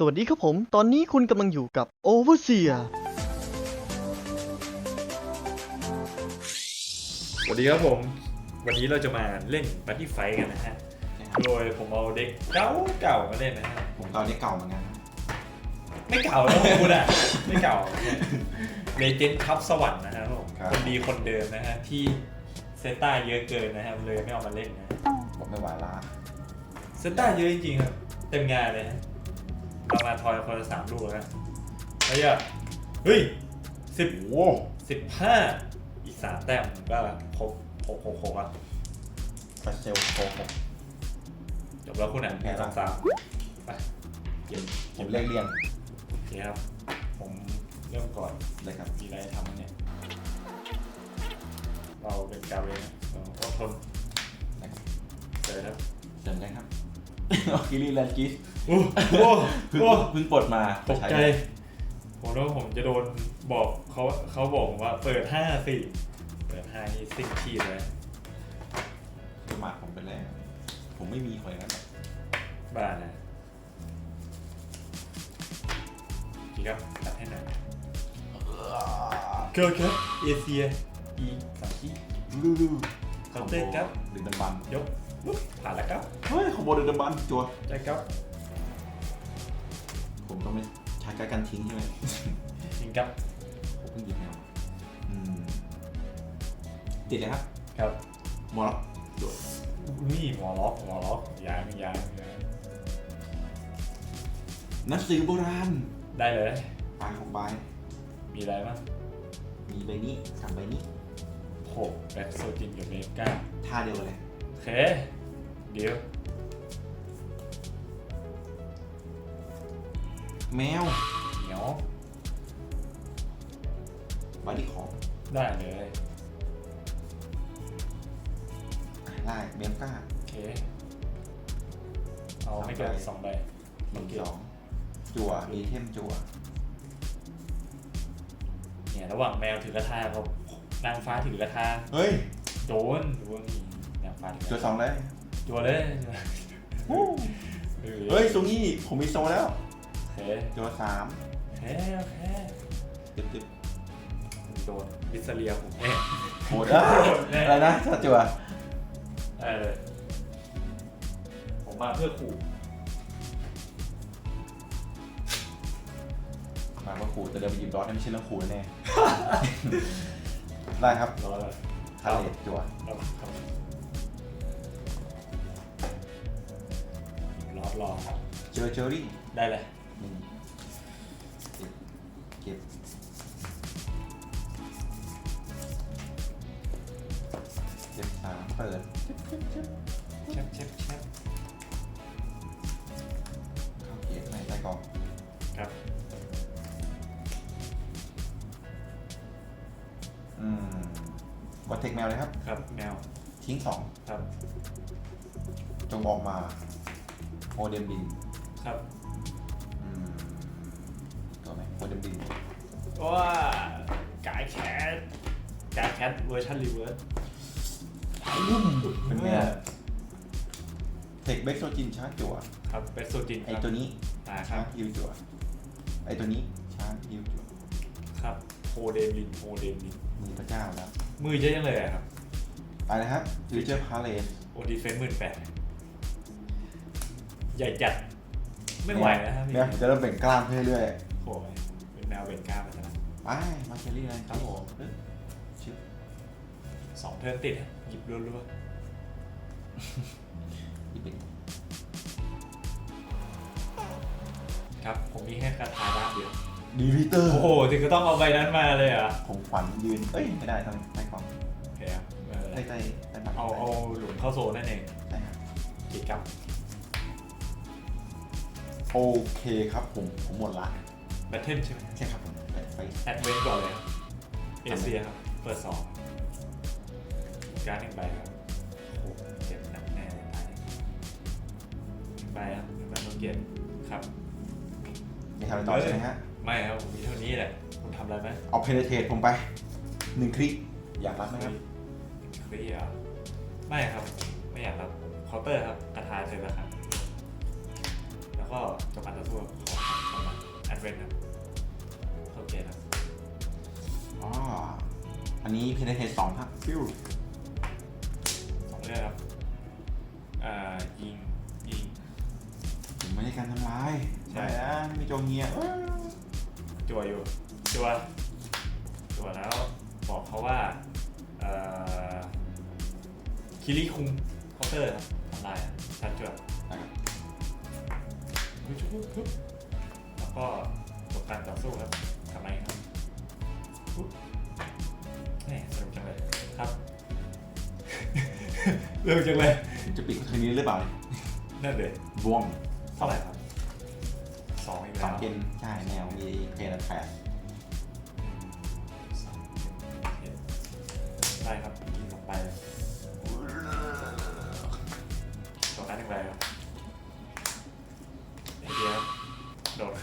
สวัสดีครับผม ตอนนี้คุณกำลังอยู่กับ Overseer สวัสดีครับผม วันนี้เราจะมาเล่นบัตตี้ไฟกันนะฮะ โดยผมเอาเด็กเก่าเก่าๆมาเล่นนะฮะ ผมตอนนี้เก่าเหมือนกันนะไม่เก่าแล้วคุณอะ ไม่เก่าเลเจนด์คัพสวรรค์นะฮะผมคนดีคนเดิมนะฮะ ที่เซนต้าเยอะเกินนะครับเลยไม่เอามาเล่นนะผมไม่ไหวละเซนต้าเยอะจริงๆครับเต็มงานเลยฮะ เรามาทอยคนละสามลูกแล้วกันเฮ้ยอะเฮ้ยสิบโอ้สิบห้าอีกสามแต้มก็ครบหกหกหกอะปาเซลโคผมจบแล้วคุณอะแพ้ละสองสามไปเก็บผมเรียกเรียงโอเคครับ ผมเริ่มก่อนเลยครับ มีอะไรให้ทำบ้างเนี่ย เราเป็นกาเวนะเราอดทนนะครับเจอครับเชิญเลยครับ ออกิลี่แลนกิสโอ้โหเพิ่งโอ้เพิ่งปลดมาตกใจ ผมว่าผมจะโดนบอกเขาเขาบอกผมว่าเปิดห้าสี่เปิดห้านี่สิ้นขีดเลยสมัครผมไปแล้ว ผมไม่มีคนนั้นหรอกบ้านะโอเคครับตัดให้หน่อยเกิร์ครับเอเชียอีสามขีดลูลูเคาน์เตอร์ครับดึงดันบัน ยกปุ๊บ ผ่านแล้วครับเฮ้ยขโมยดึงดันบันจัวใจครับผมต้องไม่ใช้การกันทิ้งใช่ไหมยิงครับผมเพิ่งหยิบแนวอืมติดเลยครับครับมอลจัวนี่หมอล็อกหมอล็อกยางยางยางหนักสือโบราณได้เลย ปลายของใบมีอะไรบ้างมีใบนี้สามใบนี้โหแบ็คโซจินกับเมกาท่าเดียวกันเลยโอ เคเดี๋ยว แมวเหนียว บาดี้ของได้เลยไล่เมมก้าโอเค เอาไม่เกินสองใบหนึ่งสองจั่วมีเทมจั่วเนี่ยระหว่างแมวถือกระทากับนางฟ้าถือกระทาเฮ้ย โดนโดนนี่นาง ฟ้าถือกจั่วระสทาองเลยจัวเลยเฮ้ยตรงนี้ผมมีโซแล้วโอเคจั่วสามโอเคโอเคตึ๊บตึ๊บโดนวิสเลียผมเอ๊ะโหดอะอะไรนะถ้าจั่วเออผมมาเพื่อขู่มาว่าขู่แต่เดินไปหยิบดอทไม่ใช่เรื่องขู่แน่ได้ครับรอเลยคาเลตจั่ว รอครับรอรอเจอเจอรี่ได้เลยนี่เก็บเก็บเก็บสามเปิดแชปแชปแชปเข้าเกียร์ในใต้กล่องครับอืมกดเทคแมวเลยครับ ครับแมวทิ้งสองครับ จงออกมา โอเดมบินครับอืมตัวไหนโอเดมบินว้ากายแคทกายแคทเวอร์ชันรีเวิร์สเป็นไงเทคเบคโซจินชาร์จจั่วครับเป็นโซจินคไอรับตัวนี้อ่าคชารัร์บจฮิวจั่วไอตัวนี้ชาร์จฮิวจั่วครับโฮเดมินโฮเดมินมีพระเจ้าแล้วมือเยอะยังเลยอะครับไปเลยครับฟิวเจอร์พาเลสโอดีเฟนหมื่นแปด ใหญ่จัดไม่ไหวนะครับพี่เนี่ยผมจะเริ่มเบ่งกล้ามขึ้นเรื่อยโอ้ยเป็นแมวเบนก้ามาแล้วๆไปมาเชอรี่เลยครับผมเอ้ยชิบสองเทิร์นติดอะหยิบรัวอีกเป็นๆครับ ผมมีแค่คาถาด้ามเดียวดีลิเตอร์โอ้โหถึงก็ต้องเอาใบนั้นมาเลยเหรอะผมฝันยืนเอ้ยไม่ได้ทำใต้กล่องโอเคครับไม่เป็นไรใต้ใต้ใต้บัตรเอาเอาหลุมเข้าโซนนั่นเองใช่ครับกิจกรรม โอเคครับผม ผมหมดละแบทเทิลใช่ไหมใช่ครับผมไปไปแอดเวนก่อนเลยครับเอเชียครับเปิดสองการ์ดหนึ่งใบครับโอ้โหเจ็บหนักแน่เลยตายหนึ่งใบครับหนึ่งใบต้องเกียรติครับมีทำอะไรต่อใช่ไหมฮะ ไม่ครับผมมีเท่านี้แหละคุณทำอะไรไหมเอาเพนเทตผมไปหนึ่งคลิกอยากรับไหมครับคลีอะไม่ครับ ไม่อยากรับเคาน์เตอร์ครับกระทาเสร็จแล้วครับ แล้วก็จบการต่อสู้ขอวนครับเข้าเกตครับอ๋อ อันนี้เพนเทสสองครับฟิวสองเรื่องครับอ่ายิงยิงถึงไม่ใช่การทำร้ายใช่ใช่นะไม่มีโจงเงียเอ้ยจัวอยู่จัวจัวแล้วบอกเขาว่าเอ่อคิริคุงเคาน์เตอร์ครับทำลายอะชัดจัว ปึ๊บปุ๊บแล้วก็จบการต่อสู้ครับทำไมครับปุ๊บแหมสนุกจังเลยครับ เริ่มจังเลยจะปิดคืนนี้หรือเปล่าเนี่ยนั่นเลยบวมเท่าไหร่ครับสองอีกแล้องวเกนใช่แนวมีเพนแปด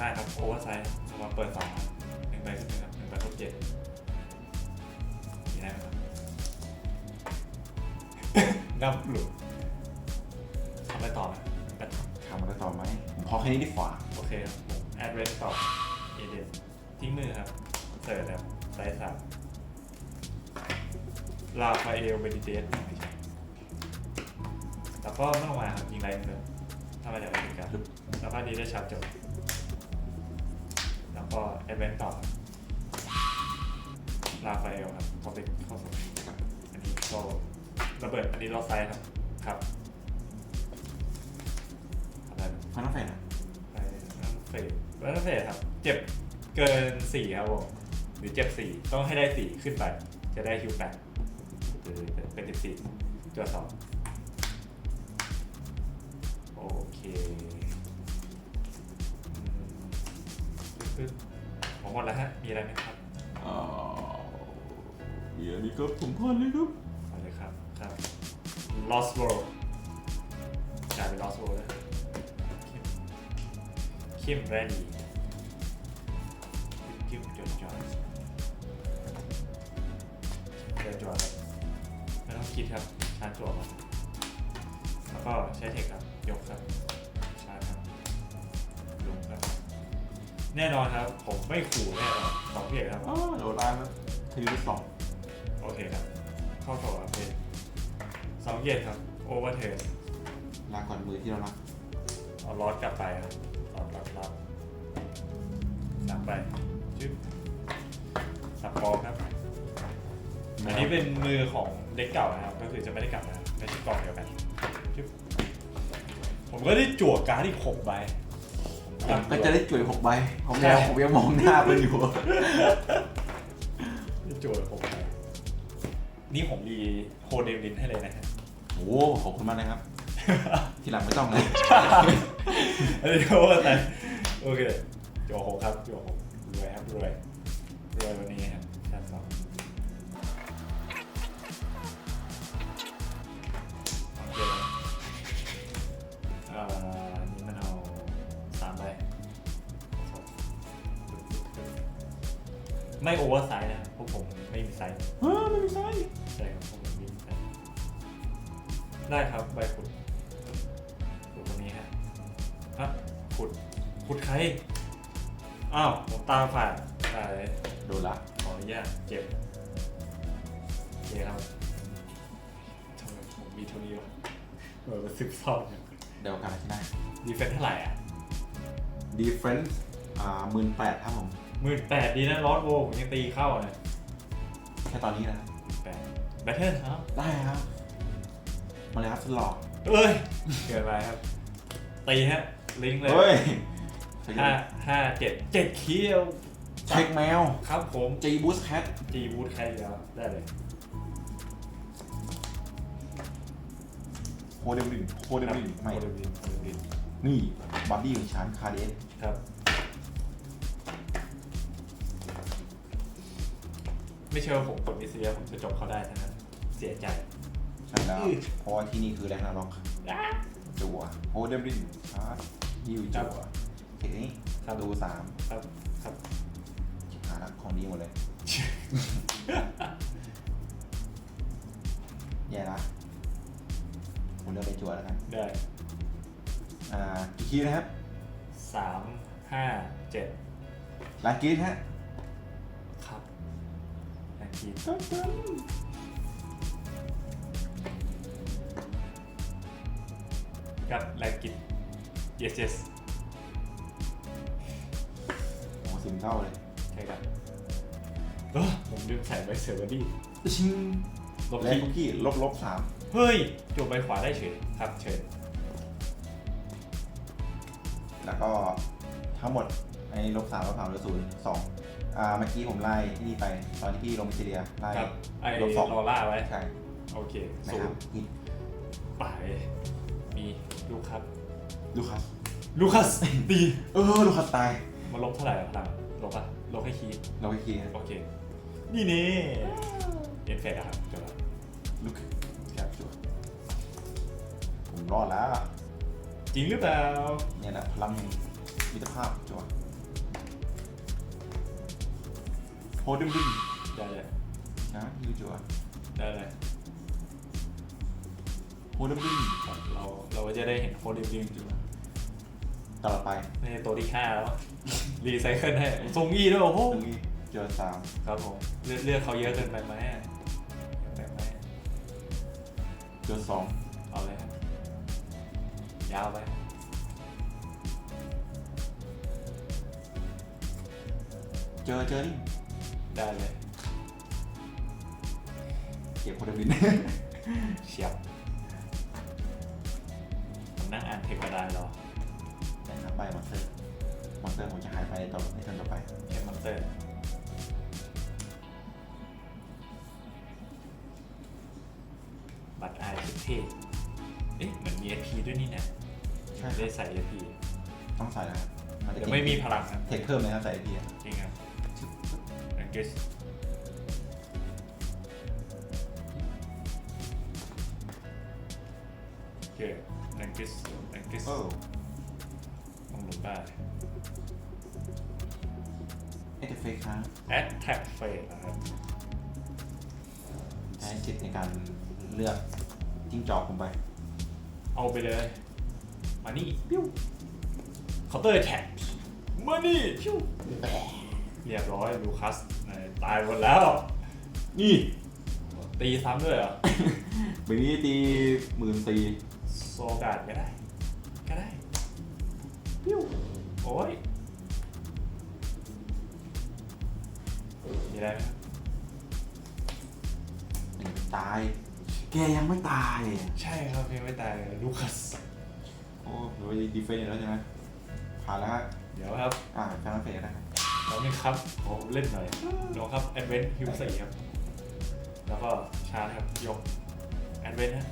โดดข้างครับโอเวอร์ไซส์สมาเปิดสองครับหนึ่งใบขึ้นหนึ่งครับหนึ่งใบครบเจ็ดมีได้ไหมครับนับหลุดทำอะไรต่อไหมแบตทำอะไรต่อไหมผมพอแค่นี้ดีกว่าโอเคครับผมแอดเวนต่อเอเดนทิ้งมือครับเสิร์ฟครับไซส์สามลาฟาเอลเบดิเตสไม่ใช่แล้วก็ไม่ต้องมาครับยิงไรเดิมถ้ามาจากอเมริกาแล้วก็ดีได้ชาร์จจบแล้ว ก็แอดเวนต่อลาฟาเอลครับเขาไปเข้าสู่อันนี้ก็ระเบิดอันนี้เราไซส์ครับ ครับอะไรพันธุ์แฟนอะไปนั่งเฟสแล้วเฟสครับ เจ็บเกินสี่ครับผมหรือเจ็บสี่ต้องให้ได้สี่ขึ้นไป จะได้คิวแปดหรือเป็นสิบสี่จวดสองโอเค ปึ๊บๆผมหมดแล้วฮะ มีอะไรไหมครับอ๋อเดี๋ยวนี้ครับผมพลาดเลยครับเอาเลยครับ ครับ Lost World กลายเป็น Lost World แล้วคิมคิมแรนดี้คิมจดจอยเดินจวดครับไม่ต้องคิดครับชาร์จจวดครับแล้วก็ใช้เทคครับ ยกครับ แน่นอนครับ ผมไม่ขู่แน่นอนสองเพียครับอ๋อโดนล้างแล้วคืนที่สองโอเคครับ เข้าโถครับเป็นสองเกียรครับ โอเวอร์เทิร์นลาก่อนมือที่เรารักเอาลอดกลับไปครับลอดรับรับสามไปชึบสับกองครับ อันนี้เป็นมือของเด็กเก่านะครับ ก็คือจะไม่ได้กลับนะครับไม่ใช่กองเดียวกันชึบผมก็ได้จั่วการ์ดอีกหกใบผม ก็จะได้จุ๋ยหกใบผมใช่ยังผมยังมองหน้ามันอยู่ได้จั่วหกใบนี่ผมรีโคเดมลินให้เลยนะฮะ โอ้ขอบคุณมากนะครับ ทีหลังไม่ต้องเลยอันนี้โอเวอร์แต่โอเคจั่วหกครับจั่วหกรวยครับรวยรวยวันนี้ ไม่โอเวอร์ไซส์นะครับพวกผมไม่มีไซส์เฮ้ยไม่ใช่ใช่ครับพวกผมไม่มีไซส์ได้ครับใบขุดขุดตรงนี้ฮะฮะขุดขุดใครอ้าวผมตามฝ่ายได้เลยโดนละขออนุญาตเจ็บโอเคครับทำไมผมมีเท่านี้วะเออสิบสองเดี๋ยวกันที่ได้ดีเฟนเท่าไหร่อะ difference อ่าหมื่นแปดครับผม หมื่นแปดดีนะลอสโวผมยังตีเข้าเลยแค่ตอนนี้นะแปดแบทเทิลครับได้ครับ มาเลยครับสลอกเอ้ยเกินไปครับ ตีฮะ ลิงก์เลยเฮ้ยห้าห้าเจ็ดเจ็ดเคียวเช็คแมว ครับผม G Boost Cat ตีบูทใครแล้วได้เลยโคเดมลินโคเดมลินไม่โคเดมินโคเดมินนี่บัดดี้ของฉันคาเดสครับ ไม่เชื่อว่าผมกดมิสเซียผมจะจบเขาได้นะเสียใจ ใช่แล้วอือเพราะว่าที่นี่คือแรงนาร็อกจัวโคเดมลินชาร์จยิวจัวทีนี้ครับดูสามครับครับหาละของดีหมดเลย แย่ละผมเลือกไปจัวแล้วกัน ได้อ่ากี่คีย์นะครับสามห้าเจ็ดลานกรีดฮะครับ แอนกีตึ้งตึ้งกับแรงกิน yes yes โอ้สิมเท่าเลยใช่ครับเออผมลืมใส่ใบเซอร์เวอร์ดี้ชิงลบและที่คุกกี้ลบลบสามเฮ้ยจบใบขวาได้เฉยครับเชิญแล้วก็ทั้งหมดไอ้ลบสามลบสามลบศูนย์สอง อ่าเมื่อกี้ผมไล่ที่นี่ไป ตอนที่พี่ลงมิสเรียไล่ครับไอ้ลบสองลอล่าไว้ ใช่โอเคนะศูครันบย์ฮิตไปมีลูกครับ ลูคัสลูคัสดีเออลูคัสตายมาลบเท่าไหร่อะพลังลบปะลบให้คีย์เราไปคีย์โอเค นี่นี่เอ็นเฟดอะครับจบแล้วลูกครับชัวร์ผมรอดแล้ว จริงหรือเปล่าเนี่ยแหละพลังแห่งมิตรภาพจัว โฮดึงดึงได้เลยนะยูจัวได้เลยโฮดึงดึงครับเราเราก็จะได้เห็นโคดิมดิมอยู่ตลอดไปในตัวที่ห้าแล้วรีไซเคิลให้ทรงอี้ด้วยโอ้โหตรงนี้เจอสามครับผมเลือดเลือดเขาเยอะเกินไปไหมอะเยอะไปไหมเจอสองเอาเลยครับยาวไปเจอเจอนี่ ได้เลยเก็บโฮดึงดึงเฉียบผมนั่งอ่านเทคกระดานรอนะครับใบมอนสเตอร์มอนสเตอร์ผมจะหายไปต่อในเทิร์นต่อไปแค่มอนเตอร์บัตรไอสุดเท่เอ๊ะเหมือนมี SP ด้วยนี่นะใช่ได้ใส่ SP ต้องใส่นะครับนจะเดี๋ยวไม่มีพลังนะเทคเพิ่มเลยครับใส่พีจริงครับอัง กฤษโอเคอังกฤษอังกฤษโอ้ต้องหลุดได้เอฟเฟกครับ Attack Phase นะครับใช้สิทธิ์ในการเลือกจิ้งจอกผมไปเอาไปเลย มานี่ปิ้ว Counter Attack มานี่ปิ้วเรียบร้อยลูคัส ตายหมดแล้ว นี่ตีซ้ำด้วยเหรอแบบนี้ตีหมื่นตีโซการ์ดก็ได้ ก็ได้ปิ้วโอ้ยมีอะไรไหมครับหนึ่งตาย แกยังไม่ตาย ใช่ครับยังไม่ตายลูคัสโอ้โหดีเฟนต์แล้วใช่ไหมผ่านแล้วฮะเดี๋ยวครับ อ่าแฟนเฟสได้ครับ แล้วนี่ครับขอเล่นหน่อยลองครับ Advent ฮิวสี่ครับ แล้วก็ชาร์จครับยก Advent นะ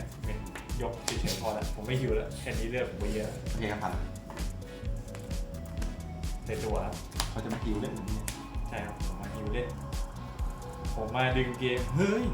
Advent ยกเฉยๆพอแล้วผมไม่ฮิวแล้วแค่นี้เลือกผมไปเยอะโอเคครับผ่านแล้วเต็มตัวครับ เขาจะมาคิวเล่นเหมือนนี้ใช่ครับผมมาฮิวเล่น ผมมาดึงเกม เฮ้ย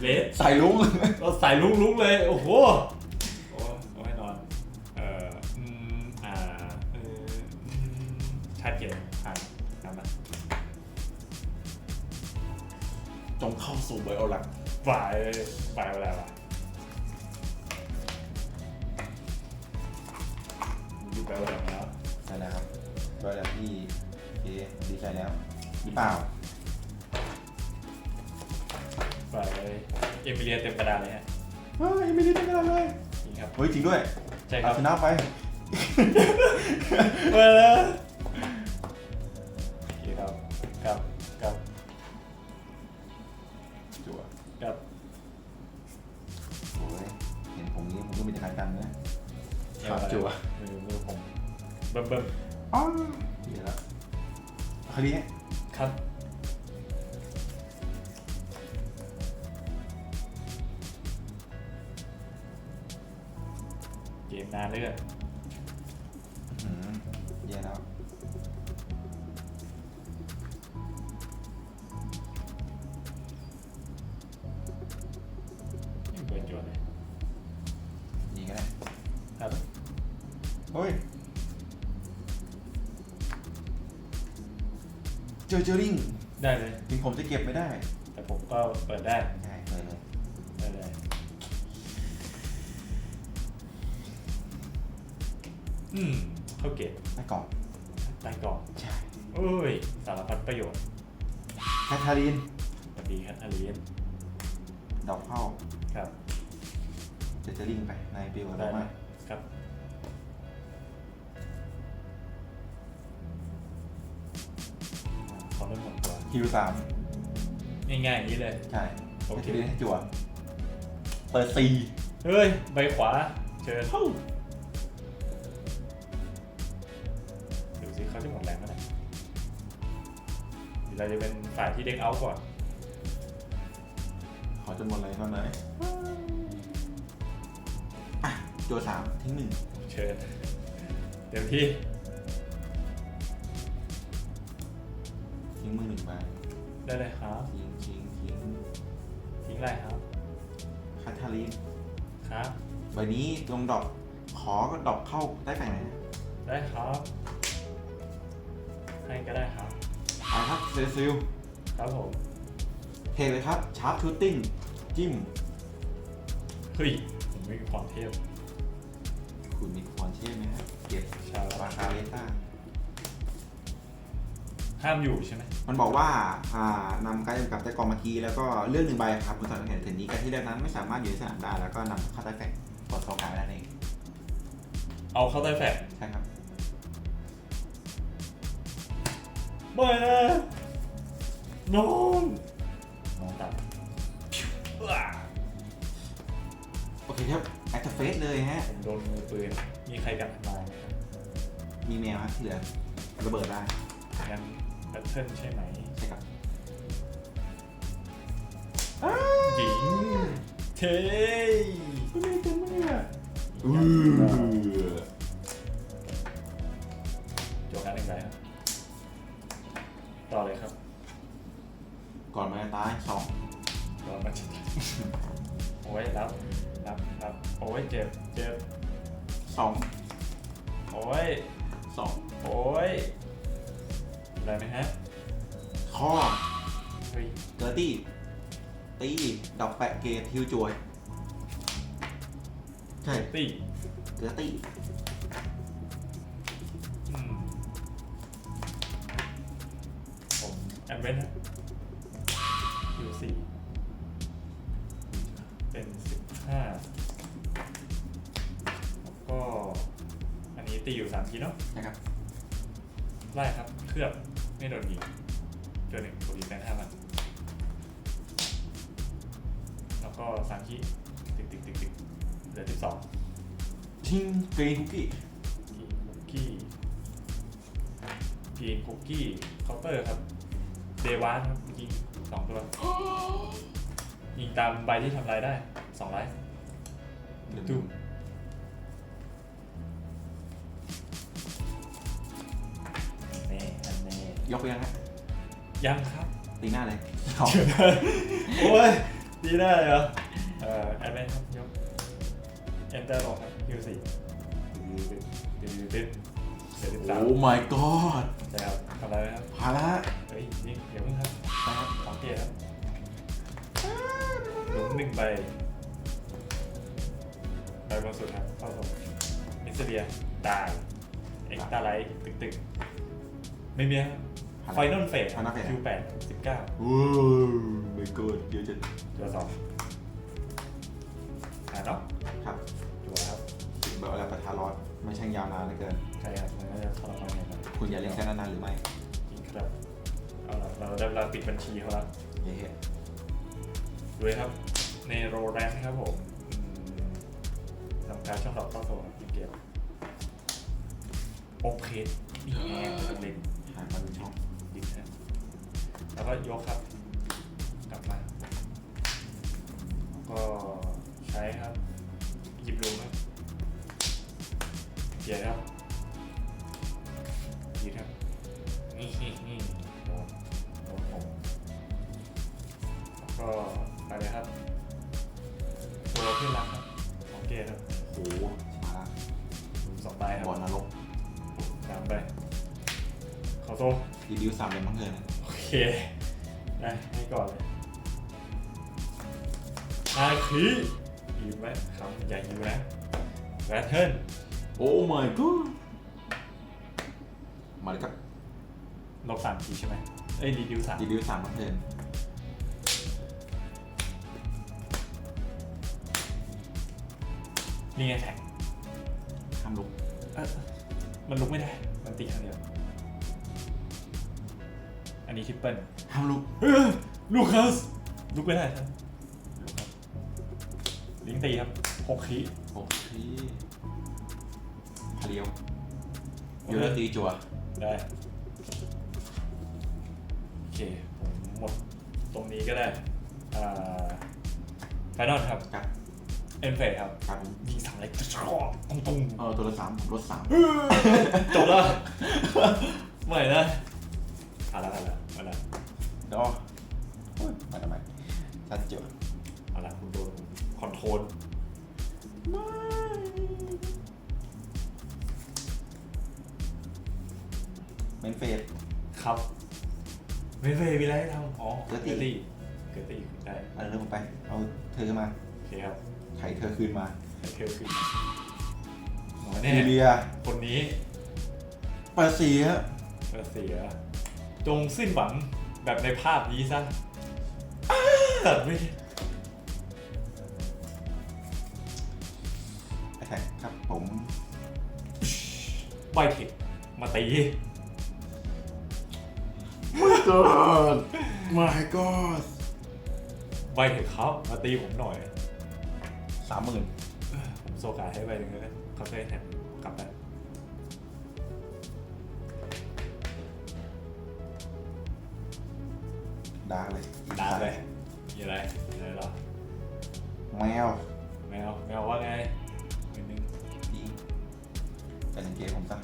เลสใส่ลุงเราใส่ลุกๆเลย โอ้โห โอ้เอาให้นอน เอ่ออืมอ่าเอออืมชาติเกียรติผ่านทำมาจงเข้าสู่ไบโอลักฝ่ายฝ่ายอะไรวะอยู่แปลว่าอะไรแล้วใช่แล้วครับไบโอลักที่โอเคดีใจแล้วหรือเปล่า ฝ่ายเอมิเลียเต็มกระดานเลยฮะเฮ้ยไม่ได้ตั้งนานเลย จริงครับ เฮ้ยจริงด้วยใช่ครับเอาชนะไปมาแล้วโอเคครับครับครับจั่วครับโอ้ยเห็นผมนี้ผมก็มีแต่การกันนะเอาอะไรจั่ว มือมือผมเบิ่มเบิ่มอ๋อดีแล้วคราวนี้ครับ มนานเหลยอื้อหือแย่แล้วยังเปิดจวดเลยดีก็ได้ครับเฮ้ยเจอเจอริงได้เลย ถึงผมจะเก็บไม่ได้ แต่ผมก็เปิดได้ใช่เลยเลย อืมเข้าเก็บไปกล่องใต้กล่องใช่เอ้ย สารพัดประโยชน์แคทารีนสวัสดีครับอาลีนดอกเข้าครับเจอเจอริงไปในบิลได้ได้ไหไหมมครับ ขอเริ่มหมดตัวคิวสามง่ายๆอย่างนี้เลย ใช่โอเคแคทารีนให้จั่วเปิดสี่เฮ้ย ใบขวา เชิญ เดี๋ยวเราจะเป็นฝ่ายที่เด้งเอาท์ก่อน ขอจนหมดเลยก่อนเลยอะจั่วสามทิ้งหนึ่งเชิญเดี๋ยวที่ทิ้งมือหนึ่งไปได้เลยครับทิ้งทิ้งทิ้งทิ้งไรครับแคทารีนครับ ใบนี้ลงดอกขอก็ดอกเข้าได้ไปไหนได้ครับให้ก็ได้ครับ อ่าครับเซซิลครับผม เทเลยครับชาร์ปชูตติ้งจิ้ม เฮ้ย ผมไม่มีความเทพคุณมีความเชื่อไหมครับเก็บชาราคาเลต้า ห้ามอยู่ใช่ไหมมันบอกว่าอ่านำการจำกัดใต้กองมาคีย์แล้วก็เลือกหนึ่งใบครับคุณสอนเห็นถึงนี้การที่เลือกนั้นไม่สามารถอยู่ในสนามได้แล้วก็นำเข้าใต้แฟกกดโซกายนั่นเอง เอาเข้าใต้แฟกใช่ครับ ไม่นะนอนนอนตัดโอเคครับแอคเฟสเลยฮะ ผมโดนมือปืน มีใครกันทำลายไหมครับมีแมวครับที่เหลือระเบิดได้งั้นแบทเทิลใช่ไหมใช่ครับหญิงเทไม่ได้เต็มเลยอะอืายสองรอมาชิดโอ้ยรับรับรับโอ้ยเจ็บเจ็บสองโอ้ยสองโอ้ยอะไรไหมฮะข้อเฮ้ยเกอร์ตี้ตีดอกแปะเกตฮิวจวยใช่ตีเกอร์ตี้อืมผมแอดเวนต์คิ ไล่ครับเคลือบไม่โดนยิงเกินหนึ่งปกติเป็นห้าพันแล้วก็สามทีติ๊กติ๊กติ๊กติ๊กเหลือสิบสองทิ้งเกรนคุกกี้กีนคุกกี้กีนคุกกี้เคาน์เตอร์ครับเดวานครับยิงสองตัวยิงตามใบที่ทำลายได้สองไลฟ์หรือตุ้ม ยกไปยังฮะยังครับตีหน้าเลยสองโอ้ยดีได้เหรอเอ่อแอดเวนครับยกเอนเตอร์ลงครับยูสี่ตึ๊ดตึ๊ดตึ๊ดตึ๊ดเดี๋ยวสิบสามโอ้ my god ใช่ครับทำอะไรไหมครับพาละเฮ้ยนี่เดี๋ยวเพิ่งครับไปครับสองเกียร์ครับหลุมหนึ่งใบใบบนสุดครับเข้าส่งมิสเดียตายเอ็กตาไลท์ตึกตึกไม่มีครับ ไฟนอลเฟสคิวแปดสิบเก้าโอ้ my god เยอะจังตัวสองอ่าเนาะครับจัวครับแบบอะไรประทานร้อนไม่ช่างยาวนานเหลือเกิน ใช่ครับมันก็จะทรมานอย่างนั้นคุณอย่าเล่นแค่นานๆหรือไม่จริงครับเอาละเราได้เวลาปิดบัญชีเขาแล้วเย้ด้วยครับในโรแรนครับผมอืมทำการช่องดอกเข้าโซ่ครับทีมเกมโอเคนี่แง่สลินหายมาเป็นช่องดินนะ แล้วก็ยกครับ กลับมาแล้วก็ใช้ครับ หยิบลงครับเกียร์ครับ ยืมไหมครับอย่ายืมนะแบทเทิลโอ้ my god มาเลยครับลบสามทีใช่ไหมเอ้ยรีดิวสามรีวิวสามมั้งเงินนี่ไงแท็กทำลุกเอ้อมันลุกไม่ได้ มันตีครั้งเดียว อันนี้ทริปเปิลทำลุก เออลูคัสลุกไม่ได้ครับลุกครับ ลิงก์ตีครับหกขีโอ้ยพาเลียวโยนตีจัวได้ โอเค ผมหมดตรงนี้ก็ได้อ่าไฟนอลครับ ครับเอ็นเฟสครับ ครับผมยิงสามเล็กชอบตุ้งตุ้งเออตัวละสามผมลดสามจบแล้วไม่นะผ่านแล้วผ่านแล้วผ่านแล้วเดี๋ยวโอ้ยมาทำไมชัดจัว เอาละคุณโดนคอนโทรลเมนเฟส ครับไม่เฟย์มีอะไรให้ทำอ๋อเกอร์ตี้ตี้เกิดตี้ได้เอาเรื่องผมไป เอาเธอมา โอเคครับไถเธอคืนมาไอเทลขึ้นหมอเนี่ยยูเลียคนนี้ปาเสียเออเสีย จงสิ้นหวังแบบในภาพนี้ซะตัดไม่ ใบเทคมาตี god my god ใบเทคครับ มาตีผมหน่อย สามหมื่นผมโซกาให้ใบหนึ่งแล้วกันเขาเคยแท็กกลับไปดาร์กเลยดาเลยมีอะไรมีอะไรหรอแมวแมวแมวว่าไง เกตผมซะ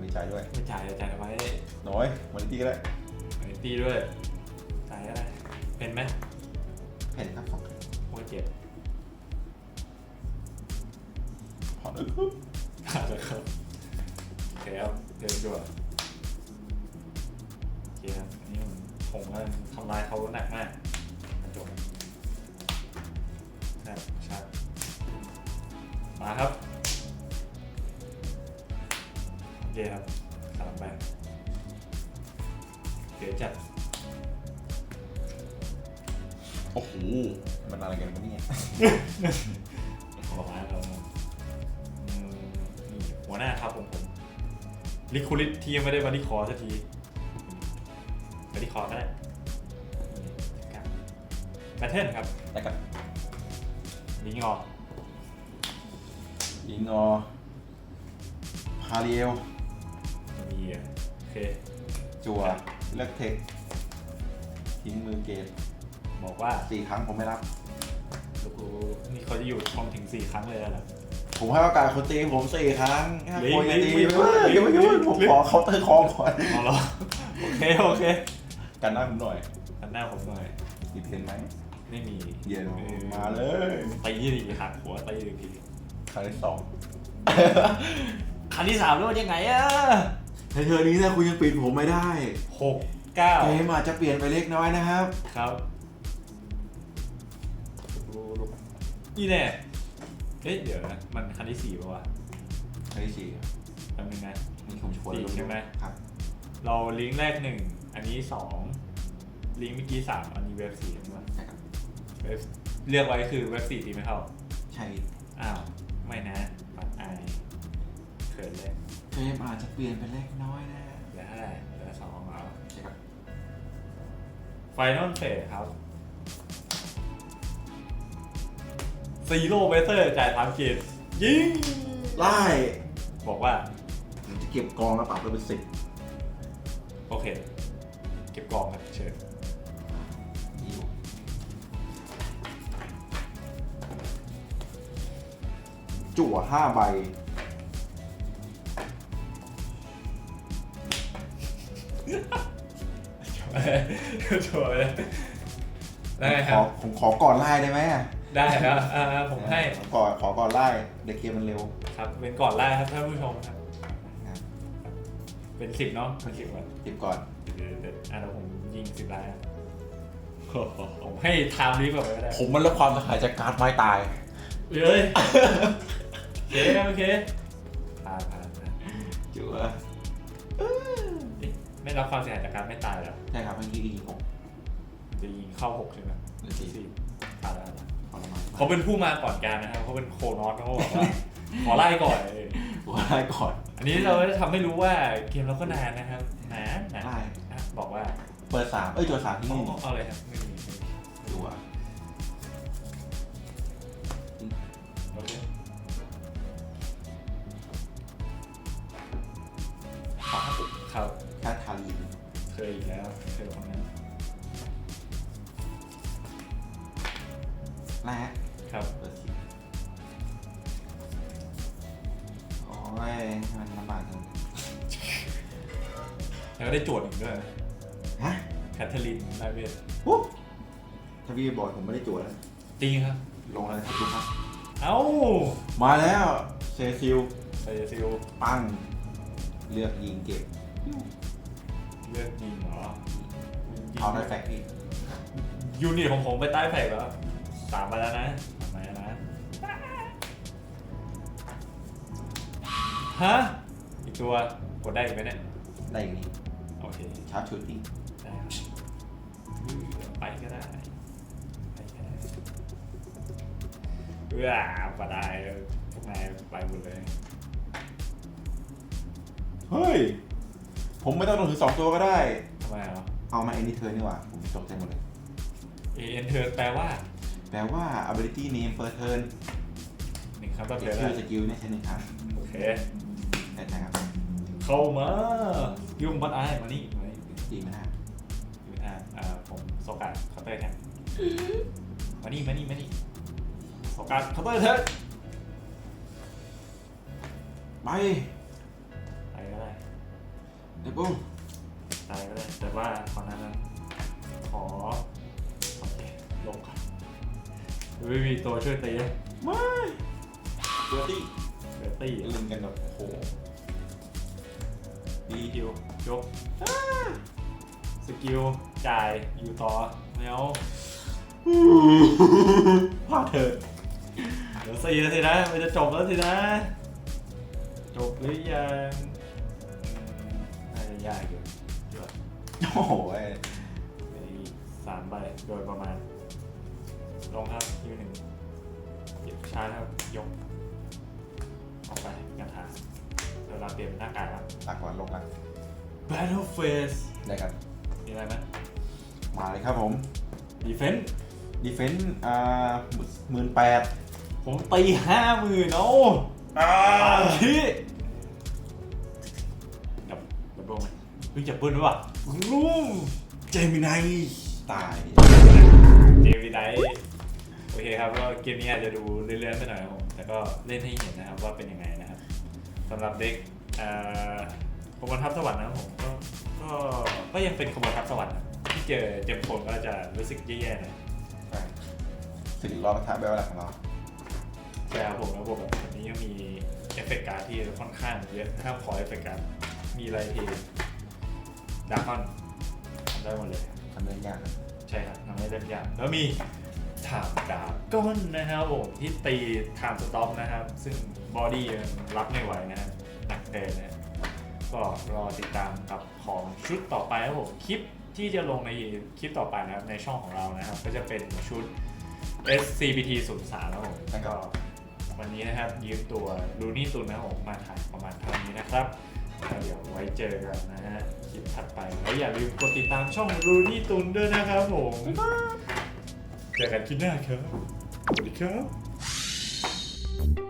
มีใจด้วย ไม่จ่ายจ่ายทำไมน้อยวันนี้ตีก็ได้ไม่ตีด้วย จ่ายอะไร เป็นไหมเพ่นครับสองโคตรเจ็บพอเลยขาดแล้วครับโอเคครับเดินด่วน หัวหน้าครับผมผมลิคูลิตที่ยังไม่ได้บันดี้คอสักทีบันดี้คอก็ได้ครับแบทเทิลครับแต่กับลิงออกยิงอพาเรียวมีอะโอเค จัวเลือกเทคทิ้งมือเกตบอกว่าสี่ครั้งผมไม่รับ ลูกกูนี่เขาจะอยู่ชมถึงสี่ครั้งเลยแล้วเหรอ ผมให้โอกาสคนตีผมสี่ครั้งถ้าลิงคนจะตีลิงเฮ้ยลิงเยวไม่ลิงยุ่งผมลิงขอเคาน์เตอร์คองก่อนเอาเหรอโอเคโอเคกันหน้าผมหน่อยอันหน้าผมหน่อยมีเพนไหมไม่มีเย็นออมาเลยตีดีหักหัวตีหนึ่งทีครั้งที่สองครั้งที่สามแล้วยังไงอะในเทอร์นี้ถ้าคุณยังปิดผมไม่ได้หกเก้าเกมอาจจะเปลี่ยนไปเล็กน้อยนะครับ ครับนี่แน่ เอ๊ะเดี๋ยวนะ มันคันที่สี่ป่าวะครั้งที่สี่แป๊บนึงนะนี่ผมชวนสี่ใช่ไหม ครับ เราลิงก์แรกหนึ่ง อันนี้สองลิงก์เมื่อกี้สามอันนี้เว็บสี่ใช่ไหมใช่ครับ เว็บเลือกไว้คือเว็บสี่ตีไม่เข้าใช่อ้าว ไม่นะปัดไอายเขินเลยเกมอาจจะเปลี่ยนไปเล็กน้อยนะเหลือเท่าไหร่เหลือสองแล้วใช่ครับ ไฟนอลเฟสครับ ซีโร่เบเตอร์จ่ายสามเกตยิง ไล่บอกว่าจะเก็บกองแล้วปรับไปเป็นสิบโอเค เก็บกองครับเชิญจั่วห้าใบ จบเลยจเลยได้ครับผมขอก่อนไล่ได้ไหมอะ ได้ครับอ่าผมให้ขอก่อนขอก่อนไล่เดี๋ยวเกมมันเร็วครับเป็นก่อนไล่ครับท่านผู้ชมครับครับเป็นสิบเนาะเป็นสิบวันจิบก่อน เดี๋ยวเดี๋ยวอะเดี๋ยวผมยิงสิบไล่ครับผมให้ไทม์ลิฟต์แบบก็ได้ผมมันรับความสหายจากการไม้ตายเลยโอเคโอเคผ่านผ่านผ่านจัวเอ๊ะไม่รับความเสียหายจากการไม่ตายเหรอใช่ครับเมื่อกี้ยิงผมจะยิงเข้าหกใช่ไหมหรือสี่สี่ผ่านแล้วทรมาน เขาเป็นผู้มาก่อนการนะครับเขาเป็นโคนอสเขาบอกว่าขอไล่ก่อนหัวไล่ก่อนอันนี้เราจะทำให้รู้ว่าเกมเราก็นานนะครับนานนะไล่อะบอกว่าเปิดสามเอ้ยจัวสามที่หเอานึ่งเอาเลยครับไม่มีไม่มีจัวโอเคสามครับแคทคารีเคยอีกแล้วเคยคนนั้นแรกค แล้วก็ได้โจทย์อีกด้วยฮะแคทเธอรีนไลเวทปุ๊บถ้าพี่บอกผมไม่ได้จัวแล้วจริงครับ ลงเลยครับดูครับ เอ้ามาแล้วเซซิลไปซิลปั้งเลือกยิงเก็บเลือกยิงเหรอเอาได้แฟกพี่ยูนิตของผมไปใต้แผกแล้วสามไปแล้วนะสามไปแล้วนะฮะอีกตัวกดได้อีกไหมเนี่ยได้อย่างนี้โอเคชาร์จชุดอีกได้ครับไปก็ได้ ไปก็ได้เออมาได้พวกนายไปหมดเลย เฮ้ย ผมไม่ต้องลงถึงสองตัวก็ได้ ทำไมเหรอเอามา any turn นี่หว่า ผมตกใจหมดเลย เอ็นเธอแปลว่าแปลว่า ability name per turn หนึ่งคำต่อเก็เดืบอนชื่อสกิลเนี่ยใช่หนึ่งครั้งโอเค ได้ใช่ครับ เข้ามา ยุ่งบัดไอ้มานี่มานี่ดีไหมนะอยู่อ่าอ่าผมโซกัสเคาน์เตอร์แทนมานี่มานี่มานี่โซกัสเคาน์เตอร์แทนไปไปก็ได้เดี๋ยวปุ๊บตายก็ได้แต่ว่าขอนั้นนะขอโอเคลงก่อนไม่มีตัวช่วยตีเลยไม่เดอร์ตี้เดี๋ยวตีลืมกันแบบโอ้โหดีคิว ยกสกิลจ่ายอยู่ต่อไม่เอาพลาดเถิดเดี๋ยวสี่แล้วสินะ มันจะจบแล้วสินะ จบหรือยังอืมน่าจะยากอยู่เดี๋ยวโอ้โหยมีสามใบโดยประมาณ ลงครับคิวหนึ่งหยิบชาร์จครับยกออกไปกันหาเวลาเปลี่ยนหน้ากากครับตักก่อนลงกัน Battle Phase ได้ครับ มีอะไรไหมมาเลยครับผม Defense ดีเฟนต์อ่าหมื่นแปดผมตีห้าหมื่นโอ้ที่ดับดับเบิลไหมเฮ้ยจับเบิ้ลด้วยว่ะลุงเจมินายตาย เจวีไดโอเคครับก็เกมนี้อาจจะดูเลื่อนๆไปหน่อยครับผม แต่ก็เล่นให้เห็นนะครับว่าเป็นยังไงนะครับสำหรับเด็กเอ่อ ขบวนทัพสวรรค์นะครับผมก็ก็ก็ยังเป็นขบวนทัพสวรรค์นะที่เจอเจมโคนก็จะรู้สึกแย่ๆหน่อยใช่สิ่งรอประทะแบบอะไรของเราใช่ครับผมแล้วผมแบบอันนี้ยังมีเอฟเฟกต์การ์ดที่ค่อนข้างเยอะห้ามขอเอฟเฟกต์การ์ดมีอะไรทีดาร์คอนทำได้หมดเลยทำเรื่องยากนะใช่ครับทำได้เล่นยากแล้วมีถามดาบก้อนนะครับผมที่ตีถามสต็อปนะครับ ซึ่งบอดี้มันรับไม่ไหวนะครับหนักเกินนะ ก็รอติดตามกับของชุดต่อไปครับผมคลิปที่จะลงในคลิปต่อไปนะครับในช่องของเรานะครับ ก็จะเป็นชุด SCPT 0 3แล้วผมแล้วก็วันนี้นะครับยืมตัวลูนี่ตุนนะครับผมมาถ่ายประมาณเท่านี้นะครับแล้วเดี๋ยวไว้เจอกันนะฮะคลิปถัดไปแล้วอย่าลืมกดติดตามช่องลูนี่ตุนด้วยนะครับผมเจอกันคลิปหน้าครับสวัสดีครับ